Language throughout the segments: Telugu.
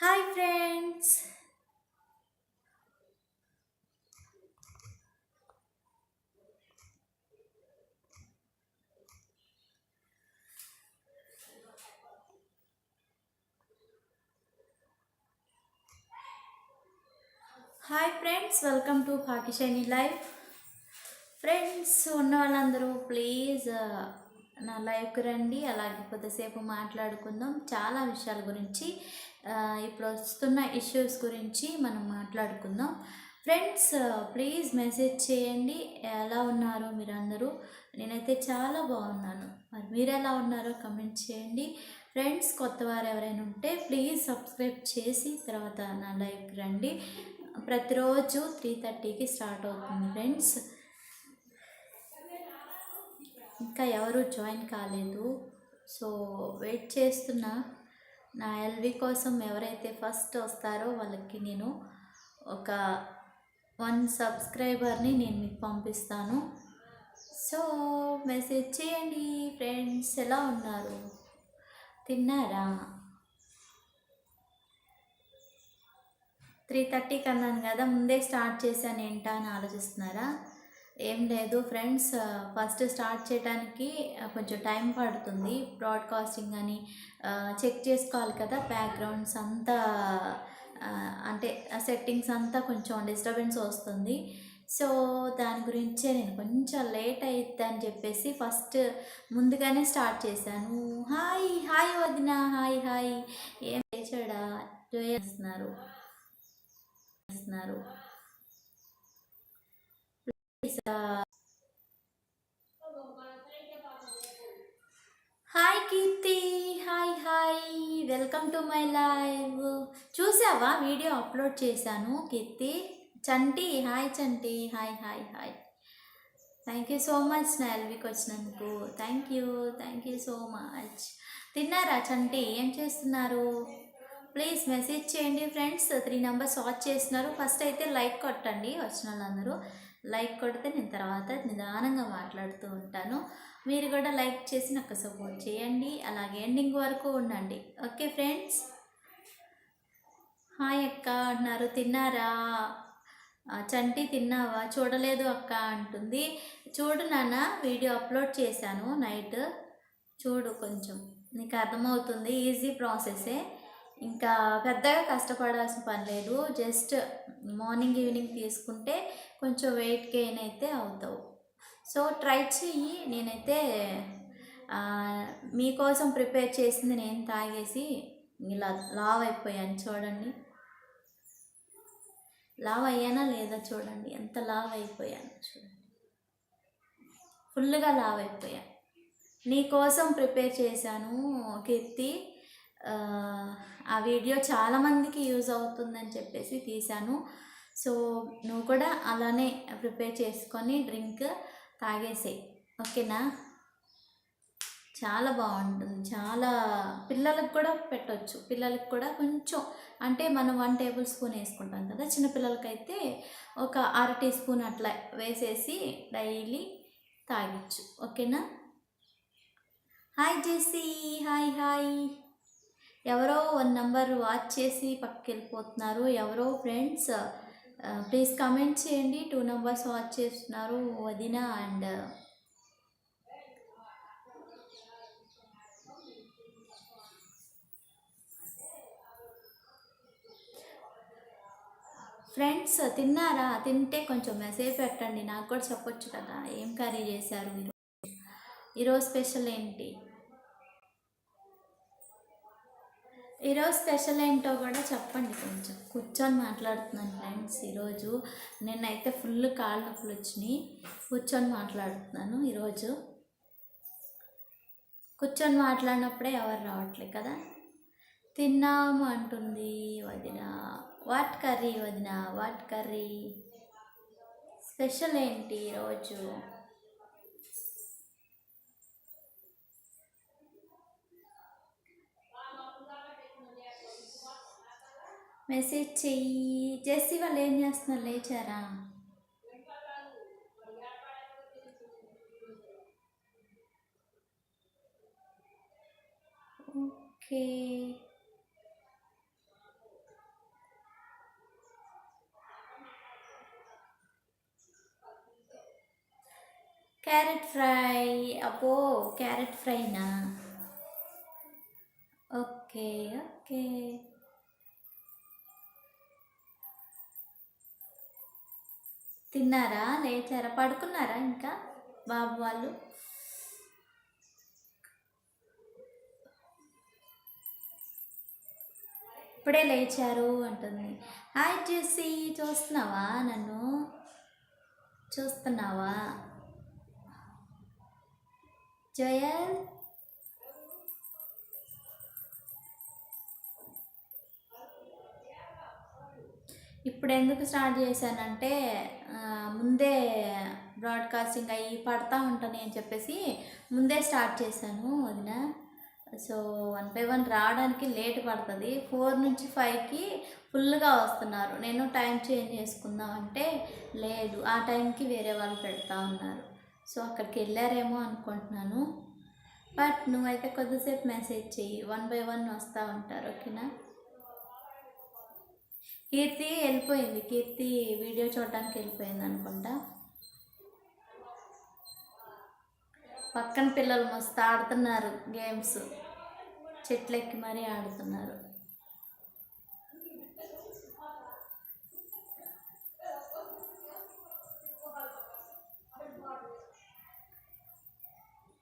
Hi friends. Hi friends welcome to Pakishaini life. Friends ఉన్న వాళ్ళందరూ ప్లీజ్ నా లైవ్కి రండి అలాగే కొద్దిసేపు మాట్లాడుకుందాం. చాలా విషయాల గురించి ఇప్పుడు వస్తున్న ఇష్యూస్ గురించి మనం మాట్లాడుకుందాం. ఫ్రెండ్స్ ప్లీజ్ మెసేజ్ చేయండి. ఎలా ఉన్నారు మీరందరూ? నేనైతే చాలా బాగున్నాను. మరి మీరు ఎలా ఉన్నారో కమెంట్ చేయండి. ఫ్రెండ్స్ కొత్త వారు ఎవరైనా ఉంటే ప్లీజ్ సబ్స్క్రైబ్ చేసి తర్వాత నా లైఫ్ రండి. ప్రతిరోజు త్రీ థర్టీకి స్టార్ట్ అవుతుంది ఫ్రెండ్స్ ఇంకా ఎవరు జాయిన్ కాలేదు. సో వెయిట్ చేస్తున్నా. నా ఎల్వి కోసం ఎవరైతే ఫస్ట్ వస్తారో వాళ్ళకి నేను ఒక వన్ సబ్స్క్రైబర్ని నేను మీకు పంపిస్తాను. సో మెసేజ్ చేయండి ఫ్రెండ్స్. ఎలా ఉన్నారు? తిన్నారా? త్రీ థర్టీకి అన్నాను కదా ముందే స్టార్ట్ చేశాను ఏంటా అని ఆలోచిస్తున్నారా? ఏం లేదు ఫ్రెండ్స్ ఫస్ట్ స్టార్ట్ చేయడానికి కొంచెం టైం పడుతుంది. బ్రాడ్కాస్టింగ్ అని చెక్ చేసుకోవాలి కదా బ్యాక్గ్రౌండ్స్ అంతా అంటే సెట్టింగ్స్ అంతా కొంచెం డిస్టర్బెన్స్ వస్తుంది. సో దాని గురించే నేను కొంచెం లేట్ అవుతుంది అని చెప్పేసి ఫస్ట్ ముందుగానే స్టార్ట్ చేశాను. హాయ్ హాయ్ వదిన హాయ్ హాయ్. ఏం చేశాడా చేస్తున్నారు? చేస్తున్నారు? Hi Keerthi hi hi welcome to my live చూసావా? వీడియో అప్లోడ్ చేశాను Keerthi Chanti hi Chanti. Hi hi hi thank you so much నా ఎల్వికి వచ్చినందుకు. Thank you thank you so much తిన్నారా చంటి? ఏం చేస్తున్నారు? ప్లీజ్ మెసేజ్ చేయండి ఫ్రెండ్స్ త్రీ నెంబర్స్ వాచ్ చేస్తున్నారు. ఫస్ట్ అయితే లైక్ కొట్టండి వచ్చిన వాళ్ళందరూ లైక్ కొడితే నేను తర్వాత నిదానంగా మాట్లాడుతూ ఉంటాను. మీరు కూడా లైక్ చేసి నాకు సపోర్ట్ చేయండి. అలాగే ఎండింగ్ వరకు ఉండండి. Okay friends? హాయ్ అక్క అంటున్నారు తిన్నారా? చంటి తిన్నావా? చూడలేదు అక్క అంటుంది. చూడు నాన్న వీడియో అప్లోడ్ చేశాను నైట్. చూడు కొంచెం. నీకు అర్థమవుతుంది. ఈజీ ప్రాసెసే. ఇంకా పెద్దగా కష్టపడాల్సిన పని లేదు. జస్ట్ మార్నింగ్ ఈవినింగ్ తీసుకుంటే కొంచెం వెయిట్ గెయిన్ అయితే అవుతావు. సో ట్రై చెయ్యి. నేనైతే మీకోసం ప్రిపేర్ చేసింది నేను తాగేసి ఇలా లావ్ అయిపోయాను చూడండి. లావ్ అయ్యానా లేదా చూడండి. ఎంత లావ్ అయిపోయాను చూడండి. ఫుల్గా లావ్ అయిపోయాను. నీకోసం ప్రిపేర్ చేశాను కీర్తి. ఆ, వీడియో చాలామందికి యూజ్ అవుతుందని చెప్పేసి తీశాను. సో నువ్వు కూడా అలానే ప్రిపేర్ చేసుకొని డ్రింక్ తాగేసేయి. ఓకేనా? చాలా బాగుంటుంది. చాలా పిల్లలకు కూడా పెట్టవచ్చు పిల్లలకు కూడా కొంచెం అంటే మనం వన్ టేబుల్ స్పూన్ వేసుకుంటాం కదా చిన్నపిల్లలకైతే ఒక అర టీ స్పూన్ అట్లా వేసేసి డైలీ తాగొచ్చు. ఓకేనా? Hi JC hi hi. ఎవరో వన్ నంబర్ వాచ్ చేసి పక్కకి వెళ్ళిపోతున్నారు ఎవరో ఫ్రెండ్స్ ప్లీజ్ కమెంట్ చేయండి. టూ నెంబర్స్ వాచ్ చేస్తున్నారు వదిన అండ్ ఫ్రెండ్స్ తిన్నారా? తింటే కొంచెం మెసేజ్ పెట్టండి. నాకు కూడా చెప్పొచ్చు కదా ఏం కర్రీ చేశారు మీరు? ఈరోజు స్పెషల్ ఏంటి? ఈరోజు స్పెషల్ ఏంటో కూడా చెప్పండి కొంచెం. కూర్చొని మాట్లాడుతున్నాను ఫ్రెండ్స్ ఈరోజు. నేనైతే ఫుల్ కాళ్ళ నొప్పులు వచ్చినాయి. కూర్చొని మాట్లాడుతున్నాను ఈరోజు. కూర్చొని మాట్లాడినప్పుడే ఎవరు రావట్లేదు కదా? తిన్నాము అంటుంది వదిన. వాట్ కర్రీ వదిన? What curry? స్పెషల్ ఏంటి ఈరోజు? मैसेज चाहिए वाले न्यासन ले जा रहा ओके कैरेट फ्राई अब कैरेट फ्राई ना ओके ओके. తిన్నారా? లేచారా? పడుకున్నారా ఇంకా బాబు వాళ్ళు? ఇప్పుడే లేచారు అంటుంది. హాయ్ చేసి చూస్తున్నావా నన్ను? చూస్తున్నావా? జయల్? ఇప్పుడు ఎందుకు స్టార్ట్ చేశానంటే ముందే బ్రాడ్కాస్టింగ్ అయ్యి పడతా ఉంటాను అని చెప్పేసి ముందే స్టార్ట్ చేశాను వదిన. సో వన్ బై వన్ రావడానికి లేట్ పడుతుంది. ఫోర్ నుంచి ఫైవ్కి ఫుల్గా వస్తున్నారు. నేను టైం చేంజ్ చేసుకుందాం అంటే లేదు. ఆ టైంకి వేరే వాళ్ళు పెడతా ఉన్నారు. సో అక్కడికి వెళ్ళారేమో అనుకుంటున్నాను. బట్ నువ్వైతే కొద్దిసేపు మెసేజ్ చెయ్యి. వన్ బై వన్ వస్తూ ఉంటారు. ఓకేనా? కీర్తి వెళ్ళిపోయింది. కీర్తి వీడియో చూడడానికి వెళ్ళిపోయింది అనుకుంటా. పక్కన పిల్లలు మస్తు ఆడుతున్నారు గేమ్స్. చెట్లెక్కి మరీ ఆడుతున్నారు.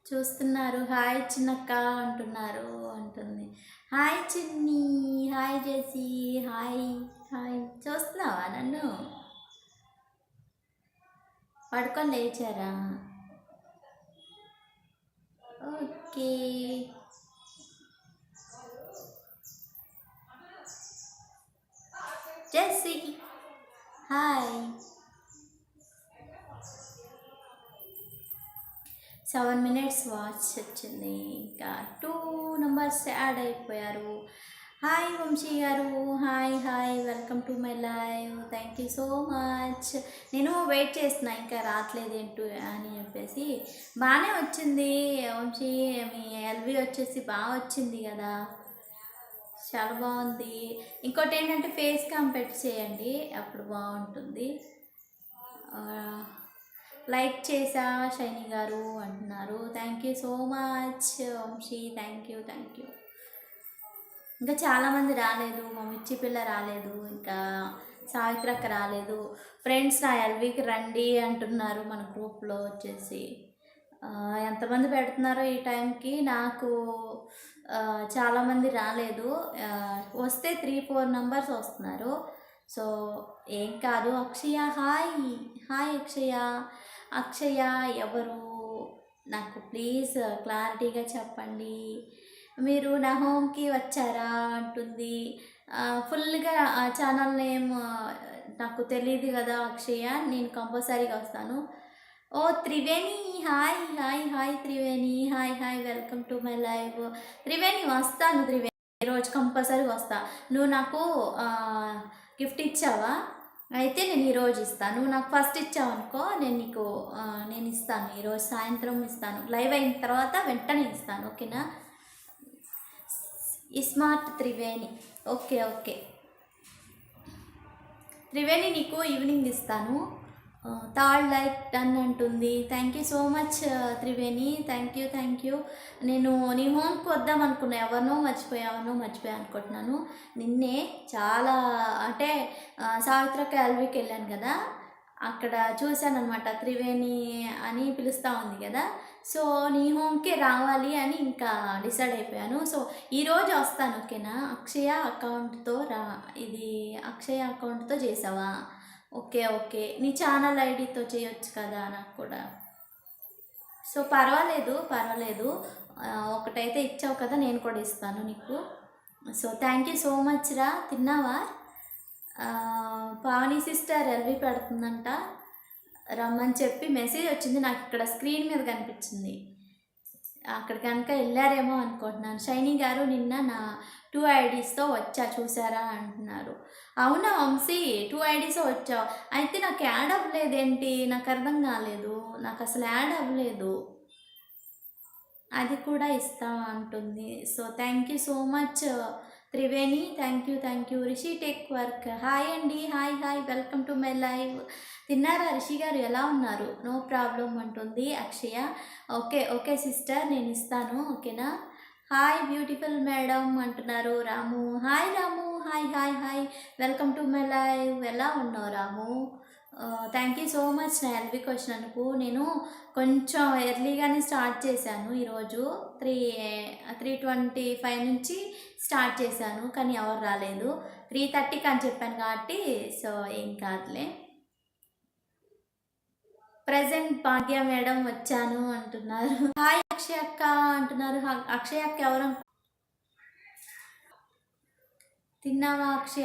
చూస్తున్నారు. హాయ్ చిన్నక్క అంటున్నారు అంటుంది. హాయ్ చిన్ని హాయ్ జేసి హాయ్. హాయ్. చూస్తున్నావా నన్ను? పడుకొని లేచారా? Okay. Jessie. Hi. Seven minutes watch వచ్చింది. ఇంకా టూ నెంబర్స్ యాడ్ అయిపోయారు. Hi Vamsi garu hi hi welcome to my live. Thank you so much. నేను వెయిట్ చేస్తున్నా ఇంకా రావట్లేదు అని చెప్పేసి. బాగానే వచ్చింది వంశీ మీ ఎల్వి వచ్చేసి బాగా వచ్చింది కదా. చాలా బాగుంది. ఇంకోటి ఏంటంటే ఫేస్ కంపెట్ చేయండి అప్పుడు బాగుంటుంది. లైక్ చేసా షైని గారు అంటున్నారు. Thank you so much Vamsi thank you thank you ఇంకా చాలామంది రాలేదు మా మిర్చి పిల్ల రాలేదు ఇంకా సావిత్రక్క రాలేదు. ఫ్రెండ్స్ నా ఎల్వికి రండి అంటున్నారు మన గ్రూప్లో వచ్చేసి. ఎంతమంది పెడుతున్నారో ఈ టైంకి? నాకు చాలామంది రాలేదు. వస్తే త్రీ ఫోర్ నంబర్స్ వస్తున్నారు. సో ఏం కాదు. అక్షయ హాయ్. హాయ్ అక్షయ. అక్షయ ఎవరు? నాకు ప్లీజ్ క్లారిటీగా చెప్పండి. మీరు నా హోమ్కి వచ్చారా అంటుంది. ఫుల్గా ఆ ఛానల్ నేమ్ నాకు తెలియదు కదా అక్షయ నేను కంపల్సరీగా వస్తాను. ఓ Triveni hi hi hi Triveni hi hi welcome to my live. Triveni వస్తాను త్రివేణి ఈరోజు కంపల్సరీ వస్తా. నువ్వు నాకు గిఫ్ట్ ఇచ్చావా? అయితే నేను ఈరోజు ఇస్తాను నువ్వు నాకు ఫస్ట్ ఇచ్చావు అనుకో నేను నీకు నేను ఇస్తాను. ఈరోజు సాయంత్రం ఇస్తాను. లైవ్ అయిన తర్వాత వెంటనే ఇస్తాను ఓకేనా? Smart Triveni. Okay okay. Triveni నీకు ఈవినింగ్ ఇస్తాను. థర్డ్ లైక్ డన్ అంటుంది. Thank you so much Triveni. Thank you thank you నేను నీ హోమ్కి వద్దాం అనుకున్నా. ఎవరినో మర్చిపోయా ఎవరినో మర్చిపోయా అనుకుంటున్నాను. నిన్నే చాలా అంటే ఆ, సావిత్రక్క వెళ్ళాను కదా. అక్కడ చూశానమాట త్రివేణి అని పిలుస్తూ ఉంది కదా. సో నీ హోమ్కే రావాలి అని ఇంకా డిసైడ్ అయిపోయాను. సో ఈరోజు వస్తాను ఓకేనా? అక్షయ అకౌంట్తో రా ఇది అక్షయ అకౌంట్తో చేసావా? Okay okay. నీ ఛానల్ ఐడితో చేయొచ్చు కదా నాకు కూడా. సో పర్వాలేదు పర్వాలేదు. ఒకటైతే ఇచ్చావు కదా నేను కూడా ఇస్తాను నీకు. So thank you so much రా. తిన్నావా? పావని సిస్టర్ ఎల్వి పెడుతుందంట. రమ్మని చెప్పి మెసేజ్ వచ్చింది. నాకు ఇక్కడ స్క్రీన్ మీద కనిపించింది. అక్కడ కనుక వెళ్ళారేమో అనుకుంటున్నాను. షైనింగ్ గారు నిన్న నా టూ ఐడీస్తో వచ్చా చూసారా అంటున్నారు. అవునా వంశీ? టూ ఐడీస్ వచ్చావు. అయితే నాకు యాడ్ అవ్వలేదేంటి? నాకు అర్థం కాలేదు. నాకు అసలు యాడ్ అవ్వలేదు. అది కూడా ఇస్తా అంటుంది. So thank you so much Triveni thank you thank you Rishi take work. Hi అండి hi hi welcome to my live తిన్నారా? రిషి గారు ఎలా ఉన్నారు? నో ప్రాబ్లం అంటుంది అక్షయ. ఓకే ఓకే సిస్టర్ నేను ఇస్తాను ఓకేనా హాయ్ బ్యూటిఫుల్ మేడం అంటున్నారు Ramu. Hi Ramu. Hi hi hi welcome to my live ఎలా ఉన్నావు Ramu? Thank you so much నా క్వశ్చన్ అనుకు. నేను కొంచెం ఎర్లీగానే స్టార్ట్ చేశాను ఈరోజు. త్రీ త్రీ ట్వంటీ ఫైవ్ నుంచి స్టార్ట్ చేశాను కానీ ఎవరు రాలేదు. త్రీ థర్టీకి అని చెప్పాను కాబట్టి సో ఏం కాదులే. ప్రజెంట్ భాగ్య మేడం వచ్చాను అంటున్నారు. హాయ్ అక్షయ్ అక్క అంటున్నారు. అక్షయ్ అక్క ఎవరు తిన్నావా అక్షయ్?